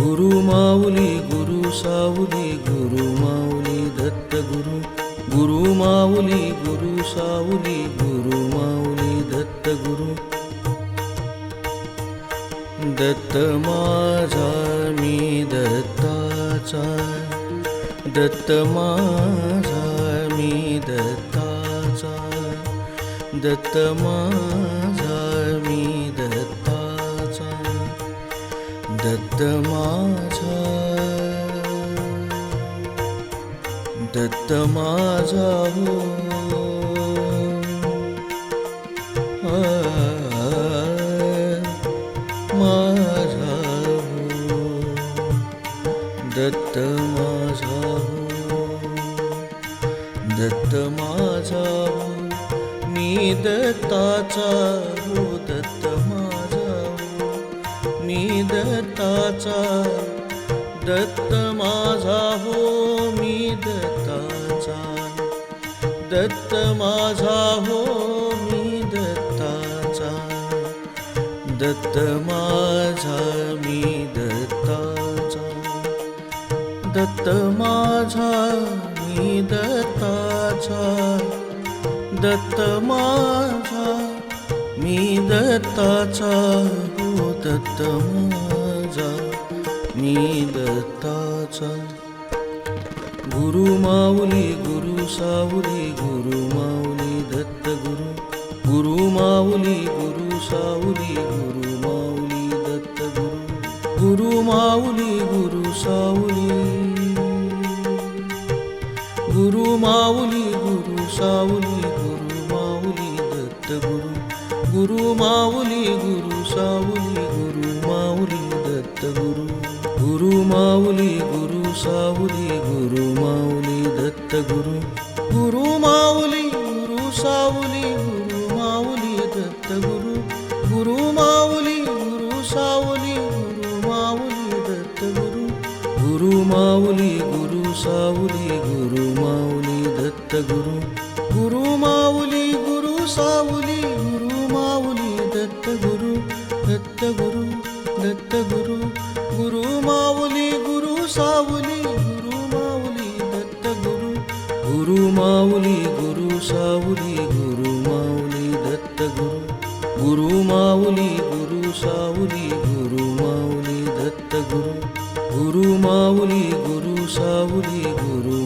गुरमावी गुरु गुरमावी दत्त गुरु। गुरुमावी गुरु गुरुमावी दत्त गुरु। दत्ताचा। दत्त दत्तमा दत्त माझा दत्त माझा हो माझा हो, दत्त माझा हो दत्त माझा हो मी दत्ताचा हो दत्त माझा मी दत्ताचा दत्त माझा हो मी दत्ताचा. दत्त माझा हो मी दत्ताचा. दत्त माझा मी दत्ताचा. दत्त माझा मी दत्ताचा. दत्त माझा मी दत्ताचा. दत्त माझा मी दत्ताचा. गुरु माऊली गुरु सावली गुरु माऊली दत्त गुरु. गुरु माऊली गुरु सावली गुरु माऊली दत्त गुरु. गुरु माऊली गुरु सावली. गुरु माऊली गुरु सावली गुरु माऊली दत्त गुरु. गुरु माऊली गुरु सावली. सावली गुरु माऊली दत्त गुरु गुरु माऊली गुरु सावली गुरु माऊली दत्त गुरु गुरु माऊली गुरु सावली गुरु माऊली दत्त गुरु गुरु माऊली गुरु सावली गुरु माऊली दत्त गुरु गुरु माऊली गुरु सावली गुरु माऊली दत्त गुरु दत्त गुरु दत्त गुरु गुरु माऊली సావులి గురు మావులి దత్త గురు గురు మావులి గురు సావులి గురు మావులి దత్త గురు గురు మావులి గురు సావులి గురు మావులి దత్త గురు గురు మావులి గురు సావులి గురు